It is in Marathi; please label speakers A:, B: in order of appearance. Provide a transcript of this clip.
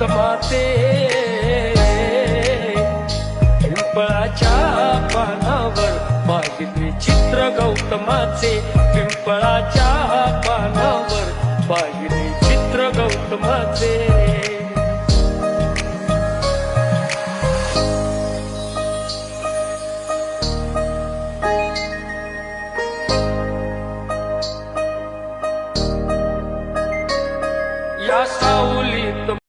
A: जगत माते पिंपळाच्या पानावर पाहिले चित्र गौतमाचे पिंपळाच्या पानावर पाहिले चित्र गौतमाचे saúde.